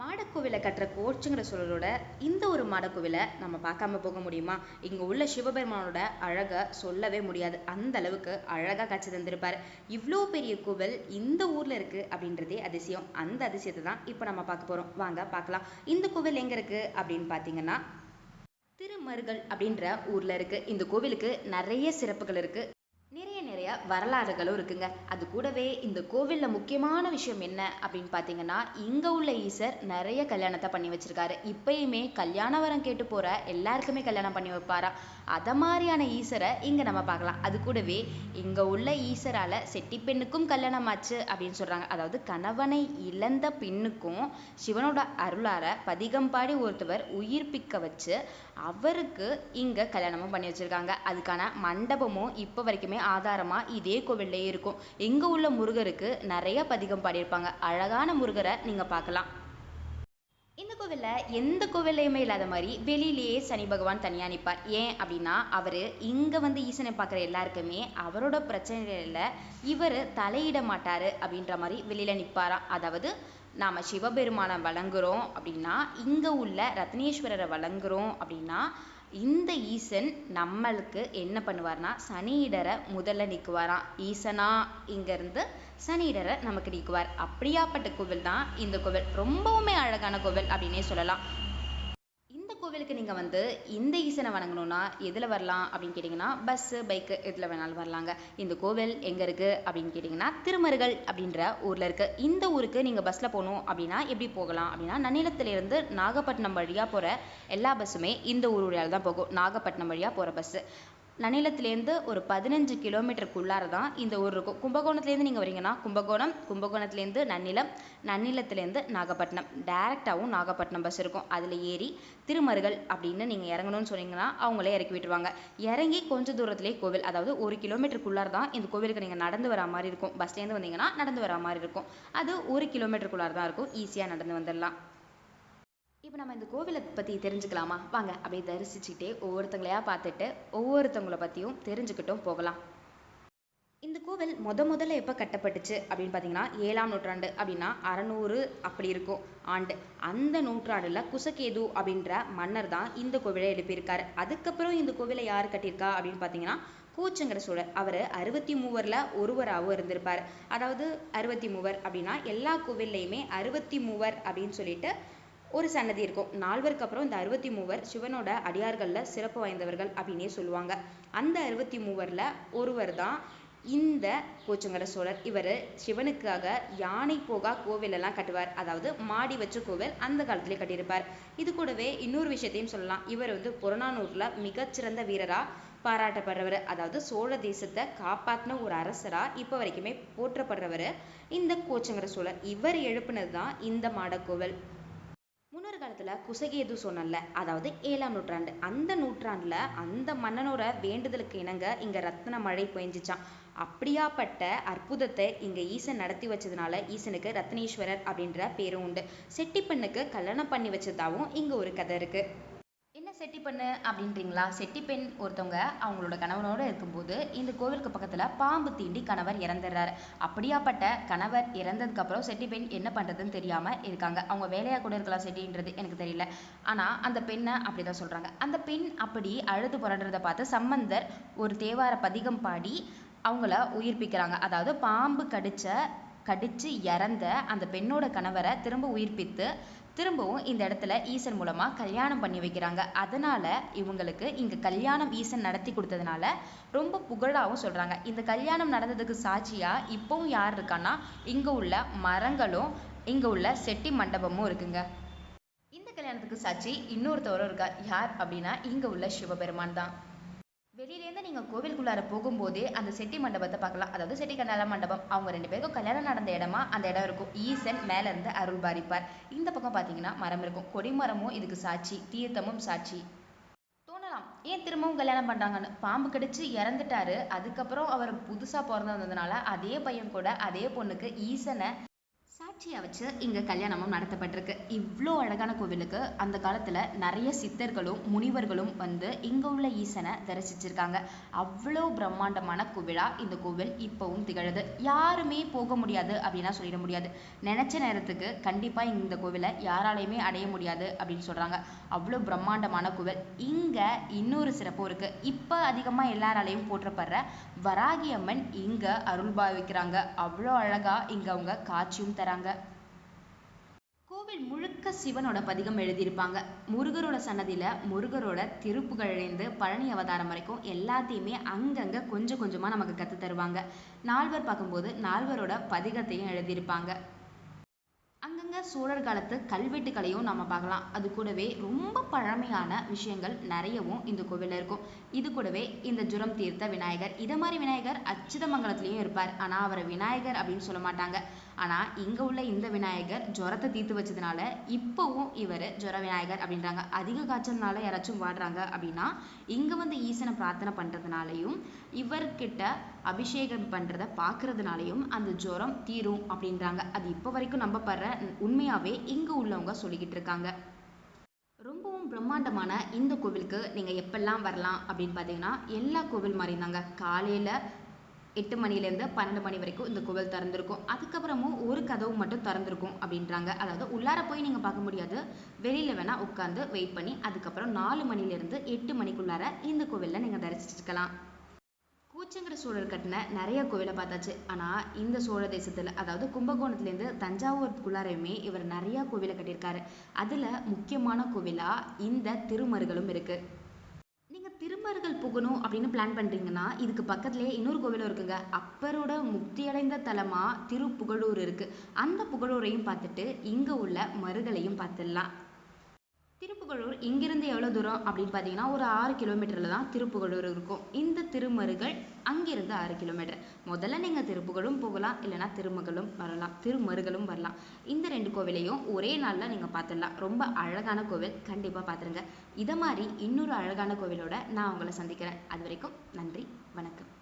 மாடக்கோவிலை கட்டுற கோச்சுங்கிற சொல்லலோட இந்த ஒரு மாடக்கோவிலை நம்ம பார்க்காம போக முடியுமா? இங்கே உள்ள சிவபெருமானோட அழகை சொல்லவே முடியாது. அந்த அளவுக்கு அழகாக காட்சி தந்திருப்பார். இவ்வளோ பெரிய கோவில் இந்த ஊரில் இருக்குது அப்படின்றதே அதிசயம். அந்த அதிசயத்தை தான் இப்போ நம்ம பார்க்க போகிறோம் வாங்க பார்க்கலாம். இந்த கோவில் எங்கே இருக்குது அப்படின்னு பார்த்தீங்கன்னா திருமருகல் அப்படின்ற ஊரில் இருக்குது இந்த கோவிலுக்கு நிறைய சிறப்புகள் இருக்குது நிறைய வரலாறுகளும் இருக்குங்க. அது கூடவே இந்த கோவிலில் முக்கியமான விஷயம் என்ன அப்படின்னு பார்த்தீங்கன்னா இங்கே உள்ள ஈசர் நிறைய கல்யாணத்தை பண்ணி வச்சிருக்காரு. இப்பயுமே கல்யாண வரம் கேட்டு போகிற எல்லாருக்குமே கல்யாணம் பண்ணி வைப்பாரா? அதை மாதிரியான ஈசரை இங்கே நம்ம பார்க்கலாம். அது கூடவே இங்கே உள்ள ஈசரால் செட்டி பெண்ணுக்கும் கல்யாணம் ஆச்சு அப்படின்னு சொல்கிறாங்க அதாவது கணவனை இழந்த பெண்ணுக்கும் சிவனோட அருளார பதிகம் பாடி ஒருத்தவர் உயிர்ப்பிக்க வச்சு அவருக்கு இங்கே கல்யாணமும் பண்ணி வச்சிருக்காங்க. அதுக்கான மண்டபமும் இப்போ வரைக்குமே ஆதாரமாக ஆதாரமா இதே கோவில்லே இருக்கும். இங்கே உள்ள முருகருக்கு நிறைய பதிகம் பாடியிருப்பாங்க. அழகான முருகரை நீங்க பார்க்கலாம். இந்த கோவில்ல எந்த கோவில்லையுமே இல்லாத மாதிரி வெளியிலேயே சனி பகவான் தனியா நிற்பார் ஏன் அப்படின்னா அவரு இங்க வந்து ஈசனை பார்க்குற எல்லாருக்குமே அவரோட பிரச்சனையில இவர் தலையிட மாட்டாரு அப்படின்ற மாதிரி வெளியில நிற்பாராம் அதாவது நாம சிவபெருமானை வழங்குகிறோம் அப்படின்னா இங்க உள்ள ரத்னேஸ்வரரை வழங்குகிறோம் அப்படின்னா இந்த ஈசன் நம்மளுக்கு என்ன பண்ணுவார்னா சனியிடரை முதல்ல நீக்குவாராம். ஈசனா இங்கேருந்து சனியிடரை நமக்கு நீக்குவார். அப்படியாப்பட்ட கோவில் தான் இந்த கோவில். ரொம்பவுமே அழகான கோவில் அப்படின்னே சொல்லலாம். கோவிலுக்கு நீங்கள் வந்து இந்த ஈசனை வணங்கணும்னா எதில் வரலாம் அப்படின்னு கேட்டிங்கன்னா பஸ்ஸு பைக்கு எதில் வேணாலும் வரலாங்க. இந்த கோவில் எங்கே இருக்குது அப்படின்னு கேட்டிங்கன்னா திருமருகல் அப்படின்ற ஊரில் இருக்குது இந்த ஊருக்கு நீங்கள் பஸ்ஸில் போகணும் அப்படின்னா எப்படி போகலாம் அப்படின்னா நன்னிலத்திலிருந்து நாகப்பட்டினம் வழியாக போகிற எல்லா பஸ்ஸுமே இந்த ஊர் தான் போகும். நாகப்பட்டினம் வழியாக போகிற பஸ்ஸு நன்னிலத்துலேருந்து ஒரு பதினஞ்சு கிலோமீட்டருக்குள்ளார தான் இந்த ஊர் இருக்கும். கும்பகோணத்துலேருந்து நீங்கள் வரீங்கன்னா கும்பகோணம் கும்பகோணத்துலேருந்து நன்னிலம் நன்னிலத்துலேருந்து நாகப்பட்டினம். டேரெக்டாகவும் நாகப்பட்டினம் பஸ் இருக்கும். அதில் ஏறி திருமருகல் அப்படின்னு நீங்கள் இறங்கணும்னு சொன்னீங்கன்னா அவங்களே இறக்கி விட்டுருவாங்க. இறங்கி கொஞ்சம் தூரத்துலேயே கோவில் அதாவது ஒரு கிலோமீட்டருக்குள்ளார தான் இந்த கோவிலுக்கு நீங்கள் நடந்து வர மாதிரி இருக்கும். பஸ்லேருந்து வந்தீங்கன்னா நடந்து வர மாதிரி இருக்கும். அது ஒரு கிலோமீட்டருக்குள்ளார தான் இருக்கும். ஈஸியாக நடந்து வந்துடலாம் இப்போ நம்ம இந்த கோவிலை பற்றி தெரிஞ்சுக்கலாமா? வாங்க அப்படியே தரிசிச்சுக்கிட்டே ஒவ்வொருத்தங்களையா பார்த்துட்டு ஒவ்வொருத்தவங்கள பற்றியும் தெரிஞ்சுக்கிட்டும் போகலாம். இந்த கோவில் முத முதல்ல எப்போ கட்டப்பட்டுச்சு அப்படின்னு பார்த்தீங்கன்னா ஏழாம் நூற்றாண்டு அப்படின்னா அறநூறு அப்படி இருக்கும் ஆண்டு. அந்த நூற்றாண்டுல குசகேது அப்படின்ற மன்னர் தான் இந்த கோவிலை எழுப்பியிருக்காரு. அதுக்கப்புறம் இந்த கோவிலை யார் கட்டியிருக்கா அப்படின்னு பார்த்தீங்கன்னா கூச்சங்கர சோழர். அவர் அறுபத்தி மூவரில் ஒருவராகவும் இருந்திருப்பார். அதாவது அறுபத்தி மூவர் அப்படின்னா எல்லா கோவில்லையுமே அறுபத்தி மூவர் அப்படின்னு சொல்லிட்டு ஒரு சன்னதி இருக்கும். நால்வருக்கு அப்புறம் இந்த அறுபத்தி மூவர் சிவனோட அடியார்களில் சிறப்பு வாய்ந்தவர்கள் அப்படின்னே சொல்லுவாங்க. அந்த அறுபத்தி மூவரில் ஒருவர் தான் இந்த கோச்சங்கர சோழர். இவர் சிவனுக்காக யானை போகா கோவிலெல்லாம் கட்டுவார். அதாவது மாடி வச்ச கோவில் அந்த காலத்திலே கட்டியிருப்பார். இது கூடவே இன்னொரு விஷயத்தையும் சொல்லலாம். இவர் வந்து புறநானூரில் மிகச்சிறந்த வீரராக பாராட்டப்படுறவர். அதாவது சோழ தேசத்தை காப்பாற்றின ஒரு அரசராக இப்போ வரைக்குமே போற்றப்படுறவர் இந்த கோச்சங்கர சோழர். இவர் எழுப்பினது தான் இந்த மாடக்கோவில். முன்னொரு குசகேது சொன்னல அதாவது ஏழாம் நூற்றாண்டு. அந்த நூற்றாண்டுல அந்த மன்னனோட வேண்டுதலுக்கு இணங்க இங்க ரத்ன மழை பெஞ்சிச்சான் அப்படியாப்பட்ட அற்புதத்தை இங்க ஈசன் நடத்தி வச்சதுனால ஈசனுக்கு ரத்னேஸ்வரர் அப்படின்ற பேரும் உண்டு. செட்டி பெண்ணுக்கு கல்யாணம் பண்ணி வச்சதாவும் இங்க ஒரு கதை இருக்கு. செட்டி பெண்ணு அப்படின்றீங்களா? செட்டி பெண் ஒருத்தவங்க அவங்களோட கணவனோட இருக்கும்போது இந்த கோவிலுக்கு பக்கத்துல பாம்பு தீண்டி கணவர் இறந்துடுறாரு அப்படியாப்பட்ட கணவர் இறந்ததுக்கு அப்புறம் செட்டி பெண் என்ன பண்றதுன்னு தெரியாம இருக்காங்க. அவங்க வேலையா கூட இருக்கலாம் செட்டின்றது எனக்கு தெரியல. ஆனா அந்த பெண்ணை அப்படிதான் சொல்றாங்க. அந்த பெண் அப்படி அழுது புரண்டுறதை பார்த்து சம்பந்தர் ஒரு தேவார பதிகம் பாடி அவங்கள உயிர்ப்பிக்கிறாங்க. அதாவது பாம்பு கடிச்ச கடிச்சு இறந்த அந்த பெண்ணோட கணவரை திரும்ப உயிர்ப்பித்து திரும்பவும் இந்த இடத்துல ஈசன் மூலமாக கல்யாணம் பண்ணி வைக்கிறாங்க. அதனால் இவங்களுக்கு இங்கே கல்யாணம் ஈசன் நடத்தி கொடுத்ததுனால ரொம்ப புகழாகவும் சொல்கிறாங்க இந்த கல்யாணம் நடந்ததுக்கு சாட்சியாக இப்போவும் யார் இருக்கான்னா இங்கே உள்ள மரங்களும் இங்கே உள்ள செட்டி மண்டபமும் இருக்குங்க. இந்த கல்யாணத்துக்கு சாட்சி இன்னொருத்தவரும் இருக்கா? யார் அப்படின்னா இங்கே உள்ள சிவபெருமான் தான். வெளியிலேருந்து நீங்கள் கோவிலுக்குள்ளார போகும்போதே அந்த செட்டி மண்டபத்தை பார்க்கலாம். அதாவது செட்டி கல்யாண மண்டபம். அவங்க ரெண்டு பேருக்கும் கல்யாணம் நடந்த இடமா? அந்த இடம் இருக்கும். ஈசன் மேலேருந்து அருள் பாரிப்பார். இந்த பக்கம் பார்த்தீங்கன்னா மரம் இருக்கும். கொடிமரமும் இதுக்கு சாட்சி. தீர்த்தமும் சாட்சி. தோணலாம். ஏன் திரும்பவும் கல்யாணம் பண்ணுறாங்கன்னு பாம்பு கடிச்சு இறந்துட்டாரு. அதுக்கப்புறம் அவர் புதுசா பிறந்ததுனால அதே பையன் கூட அதே பொண்ணுக்கு ஈசனை சாட்சியை வச்சு இங்க கல்யாணமும் நடத்தப்பட்டிருக்கு. இவ்வளோ அழகான கோவிலுக்கு அந்த காலத்துல நிறைய சித்தர்களும் முனிவர்களும் வந்து இங்க உள்ள ஈசனை தரிசிச்சிருக்காங்க. அவ்வளோ பிரம்மாண்டமான கோவிலா இந்த கோவில் இப்பவும் திகழுது. யாருமே போக முடியாது அப்படின்னா சொல்லிட முடியாது. நினைச்ச நேரத்துக்கு கண்டிப்பா இந்த கோவிலை யாராலையுமே அடைய முடியாது அப்படின்னு சொல்றாங்க. அவ்வளோ பிரம்மாண்டமான கோவில். இங்க இன்னொரு சிறப்பும் இருக்கு. இப்ப அதிகமா எல்லாராலையும் போற்றப்படுற வராகி அம்மன் இங்க அருள் பாவிக்கிறாங்க அவ்வளோ அழகா இங்க அவங்க காட்சியும் தராங்க. கோவில் முழுக்க சிவனோட பதிகம் எழுதியிருப்பாங்க. முருகரோட சன்னதியில முருகரோட திருப்புகழிலேருந்து பழனி அவதாரம் வரைக்கும் எல்லாத்தையுமே அங்கங்க கொஞ்சம் கொஞ்சமா நமக்கு கத்து தருவாங்க. நால்வர் பார்க்கும்போது நால்வரோட பதிகத்தையும் எழுதியிருப்பாங்க. அங்கங்க சோழர் காலத்து கல்வெட்டுக்களையும் நம்ம பார்க்கலாம். அது கூடவே ரொம்ப பழமையான விஷயங்கள் நிறையவும் இந்த கோவிலில் இருக்கும். இது கூடவே இந்த ஜுரம் தீர்த்த விநாயகர். இதை மாதிரி விநாயகர் அச்சுதமங்கலத்திலயும் இருப்பார். ஆனா அவரை விநாயகர் அப்படின்னு சொல்ல மாட்டாங்க. ஆனால் இங்கே உள்ள இந்த விநாயகர் ஜுரத்தை தீர்த்து வச்சதுனால இப்போவும் இவர் ஜுர விநாயகர் அப்படின்றாங்க. அதிக காய்ச்சல்னால யாராச்சும் வாடுறாங்க அப்படின்னா இங்கே வந்து ஈசனை பிரார்த்தனை பண்ணுறதுனாலையும் இவர்கிட்ட அபிஷேகம் பண்ணுறத பார்க்குறதுனாலையும் அந்த ஜுரம் தீரும் அப்படின்றாங்க. அது இப்போ வரைக்கும் நம்பப்படுற உண்மையாகவே இங்கே உள்ளவங்க சொல்லிக்கிட்டு இருக்காங்க. ரொம்பவும் பிரம்மாண்டமான இந்த கோவிலுக்கு நீங்கள் எப்பெல்லாம் வரலாம் அப்படின்னு பார்த்தீங்கன்னா எல்லா கோவில் மாதிரி தாங்க காலையில் எட்டு மணிலேருந்து பன்னெண்டு மணி வரைக்கும் இந்த கோவில் திறந்திருக்கும். அதுக்கப்புறமும் ஒரு கதவு மட்டும் திறந்திருக்கும் அப்படின்றாங்க. அதாவது உள்ளார போய் நீங்கள் பார்க்க முடியாது. வெளியில் வேணால் உட்காந்து வெயிட் பண்ணி அதுக்கப்புறம் நாலு மணிலேருந்து எட்டு மணிக்குள்ளார இந்த கோவிலில் நீங்கள் தரிசிச்சுக்கலாம். கூச்சங்கிற சோழர் கட்டின நிறைய கோவிலை பார்த்தாச்சு. ஆனால் இந்த சோழ தேசத்தில் அதாவது கும்பகோணத்துலேருந்து தஞ்சாவூருக்குள்ளாரையுமே இவர் நிறையா கோவிலை கட்டியிருக்காரு. அதில் முக்கியமான கோவிலாக இந்த திருமருகளும் இருக்குது திருமருகல் புகணும் அப்படின்னு பிளான் பண்ணுறீங்கன்னா இதுக்கு பக்கத்துலேயே இன்னொரு கோவிலும் இருக்குங்க. அப்பரோட முக்தியடைந்த தலமாக திருப்புகழூர் இருக்குது அந்த புகழூரையும் பார்த்துட்டு இங்கே உள்ள மருகலையும் பார்த்துடலாம். திருப்புகழூர் இங்கிருந்து எவ்வளோ தூரம் அப்படின்னு பார்த்தீங்கன்னா ஒரு ஆறு கிலோமீட்டரில் தான் திருப்புகழூர் இருக்கும். இந்த திருமருகள் அங்கிருந்து ஆறு கிலோமீட்டர் முதல்ல நீங்கள் திருப்புகழும் போகலாம் இல்லைன்னா திருமகளும் வரலாம் திருமருகளும் வரலாம். இந்த ரெண்டு கோவிலையும் ஒரே நாளில் நீங்கள் பார்த்துடலாம். ரொம்ப அழகான கோவில் கண்டிப்பாக பார்த்துருங்க. இதை மாதிரி இன்னொரு அழகான கோவிலோட நான் உங்களை சந்திக்கிறேன். அது வரைக்கும் நன்றி வணக்கம்.